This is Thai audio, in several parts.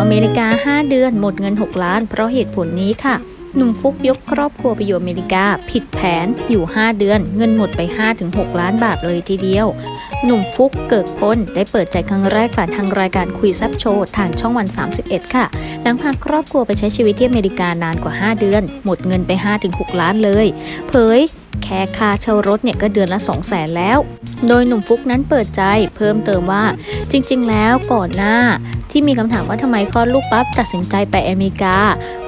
อเมริกา 5 เดือนหมดเงิน 6 ล้าน เพราะเหตุผลนี้ค่ะ หนุ่มฟุกยกครอบครัวไปอยู่อเมริกา ผิดแผนอยู่ 5 เดือน เงินหมดไป 5-6 ล้านบาทเลยทีเดียว หนุ่มฟุกเกิกพลได้เปิดใจครั้งแรกผ่านทางรายการคุยซับโชว์ทางช่องวัน 31 ค่ะ หลังพาครอบครัวไปใช้ชีวิตที่อเมริกานานกว่า 5 เดือน หมดเงินไป 5-6 ล้านเลย เผย แค่ค่าเช่ารถเนี่ยก็เดือนละ 2 0 0แสนแล้ว โดยหนุ่มฟุกนั้นเปิดใจเพิ่มเติมว่าจริง ๆ แล้วก่อนหน้าที่มีคำถามว่าทำไมคลอดลูกปั๊บตัดสินใจไปอเมริกา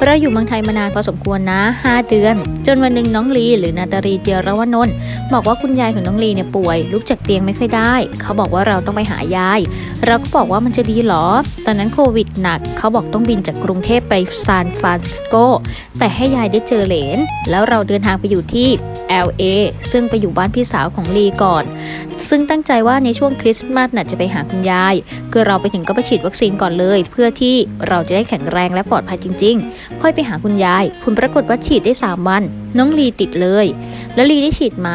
เราอยู่เมืองไทยมานานพอสมควรนะ 5 เดือน จนวันหนึ่งน้องลีหรือนาตารีเจียรวนนท์บอกว่าคุณยายของน้องลีเนี่ยป่วย ลุกจากเตียงไม่ค่อยได้ เขาบอกว่าเราต้องไปหายาย เราก็บอกว่ามันจะดีหรอ ตอนนั้นโควิดหนัก เขาบอกต้องบินจากกรุงเทพไปซานฟรานซิสโก แต่ให้ยายได้เจอเหลน แล้วเราเดินทางไปอยู่ที่ LA ซึ่งไปอยู่บ้านพี่สาวของลีก่อน ซึ่งตั้งใจว่าในช่วงคริสต์มาสน่ะจะไปหาคุณยาย คือเราไปถึงก็ไปฉีดวัคซีนก่อนเลย เพื่อที่เราจะได้แข็งแรงและปลอดภัยจริง ๆ ค่อยไปหาคุณยาย ผลปรากฏว่าฉีดได้ 3 วัน น้องลีติดเลย แล้วลีได้ฉีดไหม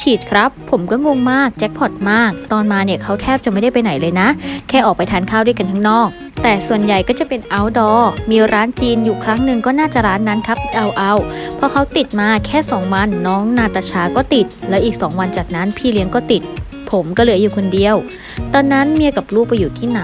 ฉีดครับ ผมก็งงมากแจ็คพอตมาก ตอนมาเนี่ยเขาแทบจะไม่ได้ไปไหนเลยนะ แค่ออกไปทานข้าวด้วยกันข้างนอก แต่ส่วนใหญ่ก็จะเป็น outdoor มีร้านจีนอยู่ครั้งหนึ่งก็น่าจะร้านนั้นครับเอาเอาพอเขาติดมาแค่ 2 วันน้องนาตาชาก็ติด แล้วอีก 2 วันจากนั้นพี่เลี้ยงก็ติด ผมก็เหลืออยู่คนเดียว ตอนนั้นเมียกับลูกไปอยู่ที่ไหน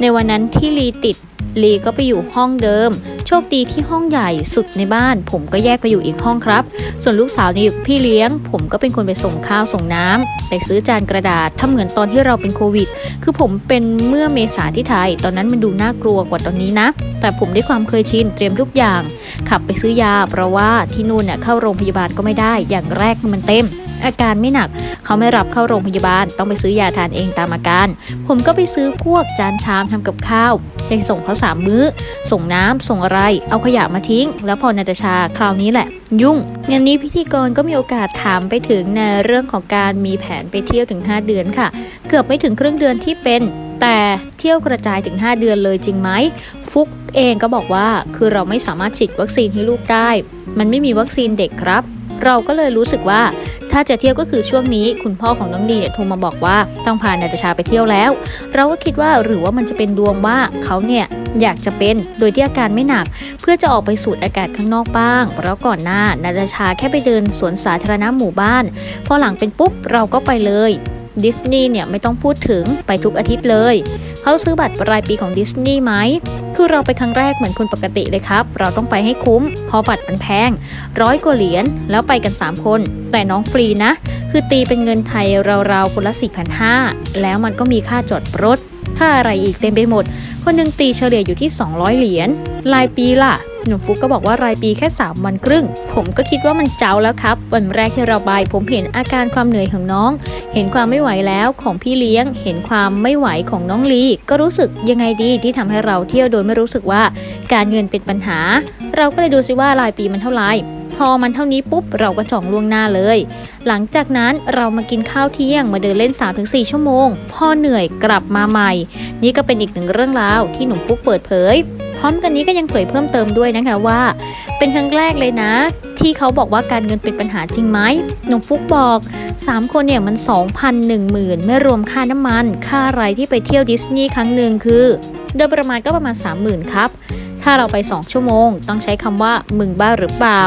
ในวันนั้นที่ลีติดลีก็ไปอยู่ห้องเดิม โชคดีที่ห้องใหญ่สุดในบ้าน ผมก็แยกไปอยู่อีกห้องครับ ส่วนลูกสาวนี่ยอยู่กับพี่เลี้ยง ผมก็เป็นคนไปส่งข้าวส่งน้ำไปซื้อจานกระดาษทำเหมือนตอนที่เราเป็นโควิด คือผมเป็นเมื่อเมษาที่ไทย ตอนนั้นมันดูน่ากลัวกว่าตอนนี้นะ แต่ผมด้วยความเคยชินเตรียมทุกอย่าง ขับไปซื้อยาเพราะว่าที่นู่นเนี่ยเข้าโรงพยาบาลก็ไม่ได้ อย่างแรกมันเต็ม อาการไม่หนัก เขาไม่รับเข้าโรงพยาบาล ต้องไปซื้อยาทานเองตามอาการ ผมก็ไปซื้อพวกจานชามทำกับข้าวไปส่งเขาสามมื้อ ส่งน้ำส่งอะไร เอาขยะมาทิ้ง แล้วพอนาตาชาคราวนี้แหละ ยุ่งงานนี้พิธีกรก็มีโอกาสถามไปถึงในเรื่องของการมีแผนไปเที่ยวถึง 5 เดือนค่ะ เกือบไม่ถึงครึ่งเดือนที่เป็นแต่เที่ยวกระจายถึง 5 เดือนเลยจริงไหม ฟุกเองก็บอกว่าคือเราไม่สามารถฉีดวัคซีนให้ลูกได้ มันไม่มีวัคซีนเด็กครับ เราก็เลยรู้สึกว่า ถ้าจะเที่ยวก็คือช่วงนี้คุณพ่อของน้องลีเนี่ยโทรมาบอกว่าต้องพานาตาชาไปเที่ยวแล้ว เราก็คิดว่าหรือว่ามันจะเป็นดวงว่าเขาเนี่ยอยากจะเป็นโดยที่อาการไม่หนัก เพื่อจะออกไปสูดอากาศข้างนอกบ้างเพราะก่อนหน้านาตาชาแค่ไปเดินสวนสาธารณะหมู่บ้าน พอหลังเป็นปุ๊บเราก็ไปเลยดิสนีย์เนี่ยไม่ต้องพูดถึงไปทุกอาทิตย์เลย เขาซื้อบัตรรายปีของดิสนีย์ไหม คือเราไปครั้งแรกเหมือนคนปกติเลยครับ เราต้องไปให้คุ้มเพอบัตรมันแพง ร้อยกว่าเหรียญ แล้วไปกัน 3 คน แต่น้องฟรีนะ คือตีเป็นเงินไทยราวๆคนละ4,500 แล้วมันก็มีค่าจอดรถ ค่าอะไรอีกเต็มไปหมด คนหนึ่งตีเฉลี่ยอยู่ที่ 200 เหรียญรายปีล่ะ หนุ่มฟุกก็บอกว่ารายปีแค่ 3 วันครึ่ง ผมก็คิดว่ามันเจ้าแล้วครับ วันแรกที่เราไปผมเห็นอาการความเหนื่อยของน้อง เห็นความไม่ไหวแล้วของพี่เลี้ยง เห็นความไม่ไหวของน้องลี ก็รู้สึกยังไงดีที่ทำให้เราเที่ยวโดยไม่รู้สึกว่า การเงินเป็นปัญหา เราก็เลยดูซิว่ารายปีมันเท่าไหร่ พอมันเท่านี้ปุ๊บเราก็จองล่วงหน้าเลย หลังจากนั้นเรามากินข้าวเที่ยงมาเดินเล่น 3-4 ชั่วโมง พอเหนื่อยกลับมาใหม่ นี่ก็เป็นอีกหนึ่งเรื่องราวที่หนุ่มฟุกเปิดเผย พร้อมกันนี้ก็ยังเผยเพิ่มเติมด้วยนะคะว่า เป็นครั้งแรกเลยนะ ที่เขาบอกว่าการเงินเป็นปัญหาจริงไหมหนุ่มฟุกบอก 3 คนเนี่ยมัน 2,010,000 ไม่รวมค่าน้ำมัน ค่าอะไรที่ไปเที่ยวดิสนีย์ครั้งหนึ่งคือโดยประมาณก็ประมาณ 30,000 ครับ ถ้าเราไป 2 ชั่วโมง ต้องใช้คำว่ามึงบ้าหรือเปล่า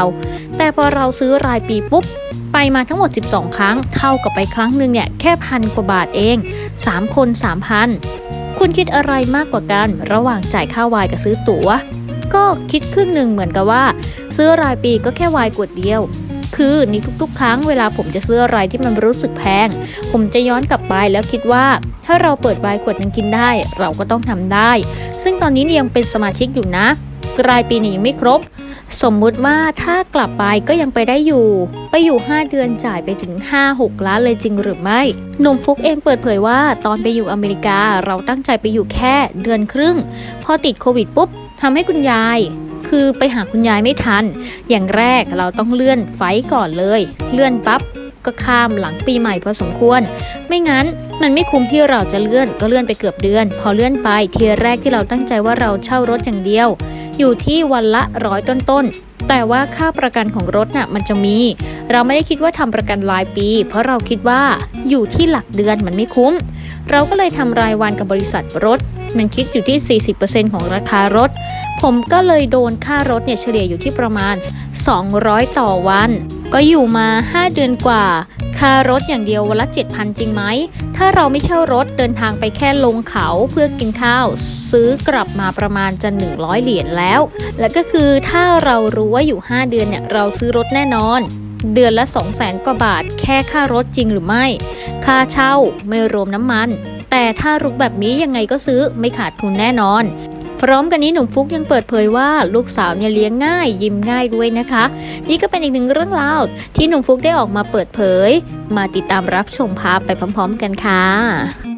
แต่พอเราซื้อรายปีปุ๊บ ไปมาทั้งหมด 12 ครั้ง เท่ากับไปครั้งหนึ่งเนี่ยแค่พันกว่าบาทเอง 3 คน 3,000 คุณคิดอะไรมากกว่ากัน ระหว่างจ่ายค่าวายกับซื้อตั๋ว ก็คิดครึ่งหนึ่งเหมือนกับว่า ซื้อรายปีก็แค่วายกวดเดียว คือในทุกๆ ครั้งเวลาผมจะซื้ออะไรที่มันรู้สึกแพง ผมจะย้อนกลับไปแล้วคิดว่า ถ้าเราเปิดวายขวดนึงกินได้ เราก็ต้องทำได้ ซึ่งตอนนี้ยยังเป็นสมาชิกอยู่นะรายปีนี้ยังไม่ครบ สมมุติว่าถ้ากลับไปก็ยังไปได้อยู่ ไปอยู่ 5 เดือนจ่ายไปถึง 5-6 ล้านเลยจริงหรือไม่หนุ่มฟุกเองเปิดเผยว่าตอนไปอยู่อเมริกาเราตั้งใจไปอยู่แค่เดือนครึ่ง พอติดโควิดปุ๊บทำให้คุณยาย คือไปหาคุณยายไม่ทัน อย่างแรกเราต้องเลื่อนไฟก่อนเลย เลื่อนปั๊บก็ข้ามหลังปีใหม่พอสมควร ไม่งั้นมันไม่คุ้มที่เราจะเลื่อนก็เลื่อนไปเกือบเดือน พอเลื่อนไปทีแรกที่เราตั้งใจว่าเราเช่ารถอย่างเดียว อยู่ที่วันละร้อยต้นๆ แต่ว่าค่าประกันของรถน่ะมันจะมี เราไม่ได้คิดว่าทำประกันรายปี เพราะเราคิดว่าอยู่ที่หลักเดือนมันไม่คุ้ม เราก็เลยทำรายวันกับบริษัทรถ มันคิดอยู่ที่ 40%ของราคารถ ผมก็เลยโดนค่ารถเนี่ยเฉลี่ยอยู่ที่ประมาณ 200 ต่อวัน ก็อยู่มา 5 เดือนกว่า ค่ารถอย่างเดียววันละ 7,000 จริงไหม ถ้าเราไม่เช่ารถเดินทางไปแค่ลงเขาเพื่อกินข้าว ซื้อกลับมาประมาณจะ 100 เหรียญแล้ว และก็คือถ้าเรารู้ว่าอยู่ 5 เดือนเนี่ยเราซื้อรถแน่นอนเดือนละ 200,000 กว่าบาท แค่ค่ารถจริงหรือไม่ ค่าเช่าไม่รวมน้ำมัน แต่ถ้ารุกแบบนี้ยังไงก็ซื้อไม่ขาดทุนแน่นอน พร้อมกันนี้หนุ่มฟุกยังเปิดเผยว่าลูกสาวเนี่ยเลี้ยงง่าย ยิ้มง่ายด้วยนะคะ นี่ก็เป็นอีกหนึ่งเรื่องราวที่หนุ่มฟุกได้ออกมาเปิดเผย มาติดตามรับชมภาพไปพร้อม ๆ กันค่ะ